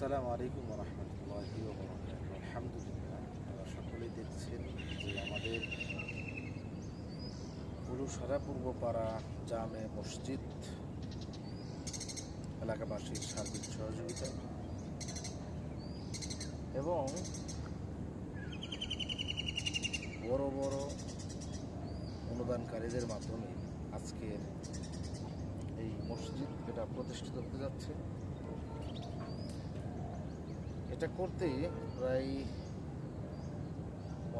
আসসালামু আলাইকুম রহমতুল্লাহি আলহামদুলিল্লাহ, আপনারা সকলেই দেখছেন যে আমাদের পুরুষরা পূর্বপাড়া জামে মসজিদ এলাকাবাসীর সার্বিক সহযোগিতা এবং বড় বড় অনুদানকারীদের মাধ্যমে আজকের এই মসজিদ এটা প্রতিষ্ঠিত হতে যাচ্ছে এটা করতে প্রায়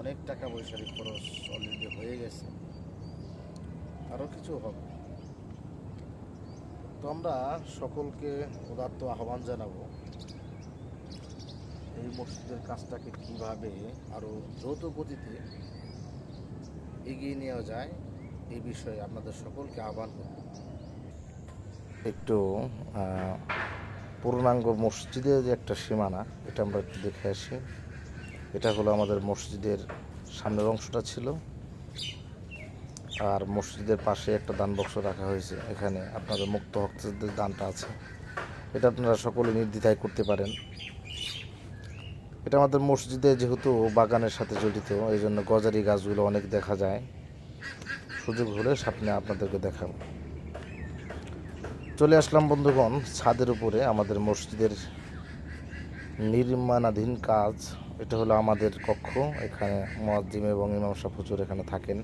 অনেক টাকা পয়সার খরচ অলরেডি হয়ে গেছে। আরও কিছু হবে। তো আমরা সকলকে উদাত্ত আহ্বান জানাব এই মসজিদের কাজটাকে কীভাবে আরও দ্রুত গতিতে এগিয়ে নেওয়া যায় এই বিষয়ে আপনাদের সকলকে আহ্বান করব। একটু পূর্ণাঙ্গ মসজিদের যে একটা সীমানা, এটা আমরা একটু দেখে আসি। এটা হলো আমাদের মসজিদের সামনের অংশটা ছিল। আর মসজিদের পাশে একটা দান বক্স রাখা হয়েছে। এখানে আপনাদের মুক্ত ভক্তদের দানটা আছে। এটা আপনারা সকলে নির্দ্বিধায় করতে পারেন। এটা আমাদের মসজিদে যেহেতু বাগানের সাথে জড়িত, এই জন্য গজারি গাছগুলো অনেক দেখা যায়। সুযোগ হলে সামনে আপনাদেরকে দেখাবো। চলে আসলাম বন্ধুগণ ছাদের উপরে, আমাদের মসজিদের নির্মাণাধীন কাজ। এটা হলো আমাদের কক্ষ, এখানে মোয়াজ্জিম এবং ইমাম সাহেব হুজুর এখানে থাকেন।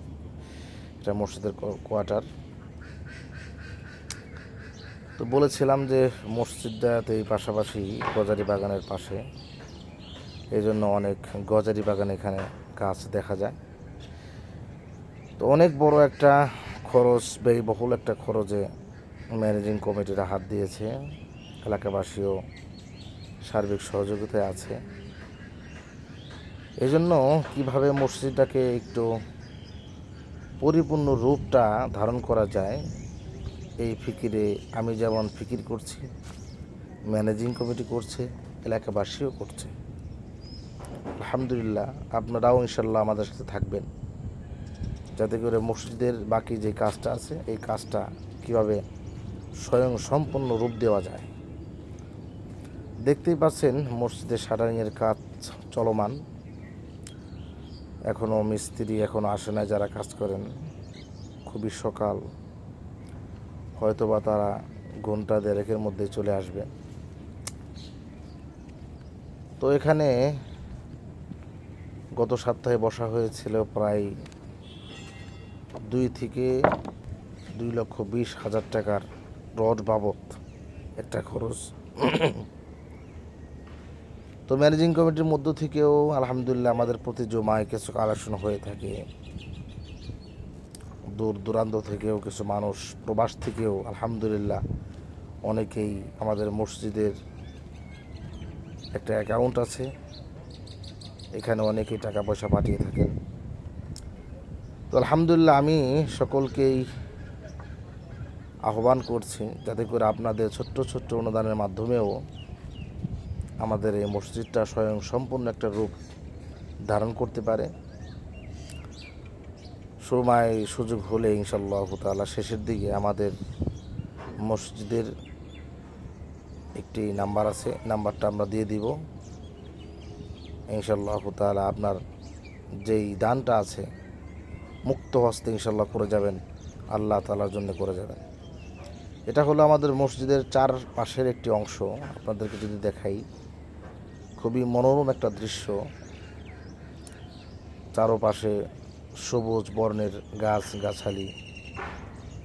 এটা মসজিদের কোয়ার্টার। তো বলেছিলাম যে মসজিদটাতে এই পাশাপাশি গজারি বাগানের পাশে। এই জন্য অনেক গজারি বাগান এখানে গাছ দেখা যায়। তো অনেক বড় একটা খরচ, ব্যয়বহুল একটা খরচে ম্যানেজিং কমিটিরা হাত দিয়েছে। এলাকাবাসীও সার্বিক সহযোগিতায় আছে। এই জন্য কীভাবে মসজিদটাকে একটু পরিপূর্ণ রূপটা ধারণ করা যায়, এই ফিকিরে আমি যেমন ফিকির করছি, ম্যানেজিং কমিটি করছে, এলাকাবাসীও করছে। আলহামদুলিল্লাহ, আপনারাও ইনশাল্লাহ আমাদের সাথে থাকবেন। যাতে করে মসজিদের বাকি যে কাজটা আছে, এই কাজটা কীভাবে স্বয়ং সম্পূর্ণ রূপ দেওয়া যায়। দেখতেই পাচ্ছেন মসজিদের শাটারিংয়ের কাজ চলমান। এখনও মিস্ত্রি এখনও আসে না যারা কাজ করেন। খুবই সকাল। হয়তোবা তারা ঘণ্টা দেড়েকের মধ্যে চলে আসবে। তো এখানে গত সপ্তাহে বসা হয়েছিল প্রায় দুই থেকে দুই লক্ষ বিশ হাজার টাকার রড বাবদ একটা খরচ। তো ম্যানেজিং কমিটির মধ্য থেকেও আলহামদুলিল্লাহ আমাদের প্রতি জমায় কিছু কালেকশন হয়ে থাকে, দূর দূরান্ত থেকেও কিছু মানুষ, প্রবাস থেকেও আলহামদুলিল্লাহ অনেকেই আমাদের মসজিদের একটা অ্যাকাউন্ট আছে। এখানে অনেকেই টাকা পয়সা পাঠিয়ে থাকেন। তো আলহামদুলিল্লাহ আমি সকলকেই আহ্বান করছি যাতে করে আপনাদের ছোট্ট ছোট্ট অনুদানের মাধ্যমেও আমাদের এই মসজিদটা স্বয়ং সম্পূর্ণ একটা রূপ ধারণ করতে পারে। সময় সুযোগ হলে ইনশাল্লাহ তাআলা শেষের দিকে আমাদের মসজিদের একটি নাম্বার আছে, নাম্বারটা আমরা দিয়ে দিব। ইনশাল্লাহ তাআলা আপনার যেই দানটা আছে, মুক্ত হস্তে ইনশাল্লাহ করে যাবেন, আল্লাহ তালার জন্য করে যাবেন। এটা হলো আমাদের মসজিদের চার পাশের একটি অংশ। আপনাদেরকে যদি দেখাই, খুবই মনোরম একটা দৃশ্য। চারোপাশে সবুজ বর্ণের গাছ, গাছালি,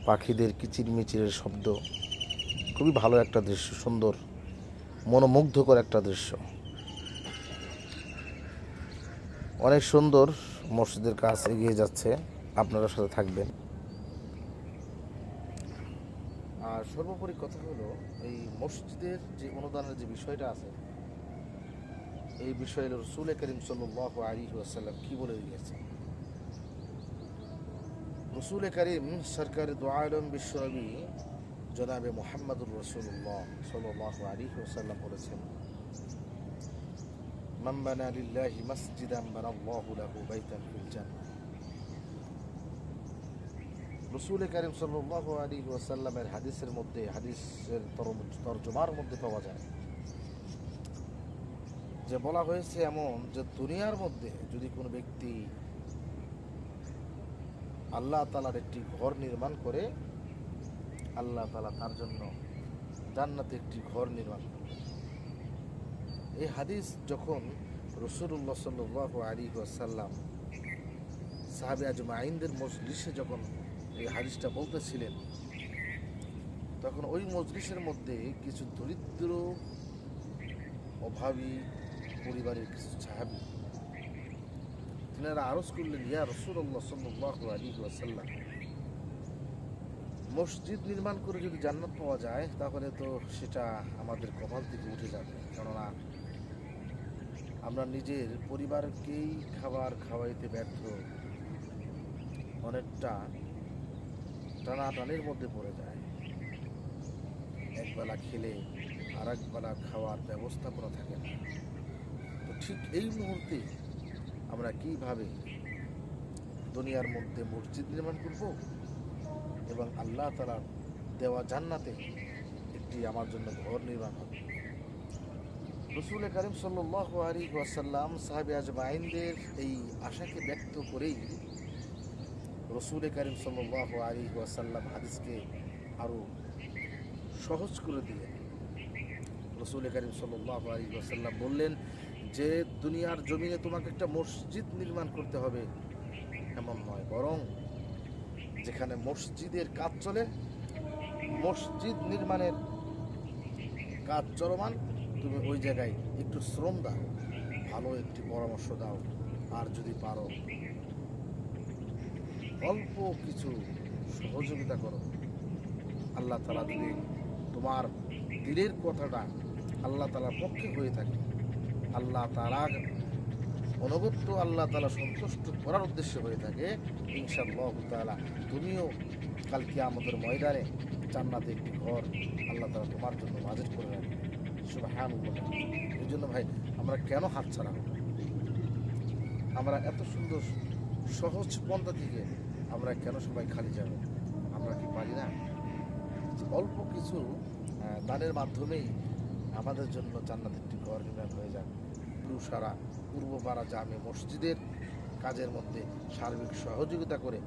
পাখিদের কিচিরমিচিরের শব্দ। খুবই ভালো একটা দৃশ্য, সুন্দর, মনোমুগ্ধকর একটা দৃশ্য। অনেক সুন্দর মসজিদের কাজ এগিয়ে যাচ্ছে। আপনারা সাথে থাকবেন। আর সর্বোপরি কথা হলো, এই মসজিদের যে অনুদানের যে বিষয়টা আছে, এই বিষয়ে রসুল করিম সাল্লাহ আলী আসাল্লাম কী বলে দিয়েছে রসুল করিম সরকার দোয়ালম বিশ্বনবী জনাবে মোহাম্মদুর রসুল্লাহ সাল্লাহ আলী আসাল্লাম বলেছেন মাম্বানা লিল্লাহি মসজিদ আম্বান আল্লাহ বাইতান ফিল জান্নাহ। রসুল করিম সাল্লাহ আলী ওয়াসাল্লামের হাদিসের মধ্যে, হাদিসের তর- তর্জমার মধ্যে পাওয়া যায়। যে বলা হয়েছে এমন যে দুনিয়ার মধ্যে যদি কোনো ব্যক্তি আল্লাহ তালার একটি ঘর নির্মাণ করে, আল্লাহ তালা তার জন্য জান্নাতে একটি ঘর নির্মাণ করবে এই হাদিস যখন রসুল্লাহ সাল্লাহ আলী সাল্লাম সাহাবে আজমাইনদের মজলিসে যখন এই হাদিসটা বলতেছিলেন। তখন ওই মজলিসের মধ্যে কিছু দরিদ্র, অভাবী পরিবারের কিছু সাহাবি, তিনারা আরজ করলেন, ইয়া রসুল্লাহ সাল্লাহ আলী ওয়াসাল্লাম, মসজিদ নির্মাণ করে যদি জান্নাত পাওয়া যায়, তাহলে তো সেটা আমাদের কপাল থেকে উঠে যাবে। কেননা আমরা নিজের পরিবারকেই খাবার খাওয়াইতে ব্যর্থ। অনেকটা টানাটানির মধ্যে পড়ে যায়। একবেলা খেলে আর একবেলা খাওয়ার ব্যবস্থাপনা থাকে না। তো ঠিক এই মুহূর্তে আমরা কীভাবে দুনিয়ার মধ্যে মসজিদ নির্মাণ করব এবং আল্লাহ তালার দেওয়া জান্নাতে একটি আমার জন্য ঘর নির্মাণ হবে? রসুল করিম সাল্লাহ আলী ওয়াসাল্লাম সাহাবি আজমাইনদের এই আশাকে ব্যক্ত করেই রসুল করিম সাল্লাহ আলী ওয়াসাল্লাম হাদিসকে আরও সহজ করে দিলেন। রসুল করিম সাল্লাহ আলী ওয়াসাল্লাম বললেন যে, দুনিয়ার জমিনে তোমাকে একটা মসজিদ নির্মাণ করতে হবে। এমন নয়, বরং যেখানে মসজিদের কাজ চলে, মসজিদ নির্মাণের কাজ চলমান, তুমি ওই জায়গায় একটু শ্রম দাও, ভালো একটি পরামর্শ দাও, আর যদি পারো অল্প কিছু সহযোগিতা করো। আল্লাহ তালা যদি তোমার দিলের কথাটা আল্লাহ তালার পক্ষে হয়ে থাকে, আল্লাহ তালা অনবত্য আল্লাহ তালা সন্তুষ্ট করার উদ্দেশ্যে হয়ে থাকে ইনশাল্লাহ তালা তুমিও কালকে আমাদের ময়দানে জান্নাতে একটি ঘর আল্লাহ তালা তোমার জন্য বাজেট করে রাখবে। সুবাহান এই জন্য ভাই, আমরা কেন হাত ছাড়া আমরা এত সুন্দর, সহজ পন্থা থেকে আমরা কেন সবাই খালি যাব? আমরা কি পারি না? অল্প কিছু দানের মাধ্যমেই আমাদের জন্য জান্নাত একটি ঘর নির্মাণ হয়ে যাবে সারা পূর্বপাড়া জামে মসজিদের কাজের মধ্যে সার্বিক সহযোগিতা করে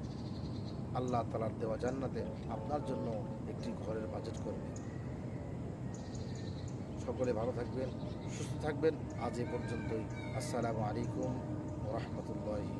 আল্লাহ তালার দেওয়া জান্নাতে আপনার জন্য একটি ঘরের বাজেট করবে। সকলে ভালো থাকবেন, সুস্থ থাকবেন। আজ এ পর্যন্তই। আসসালামু আলাইকুম রহমতুল্লাহি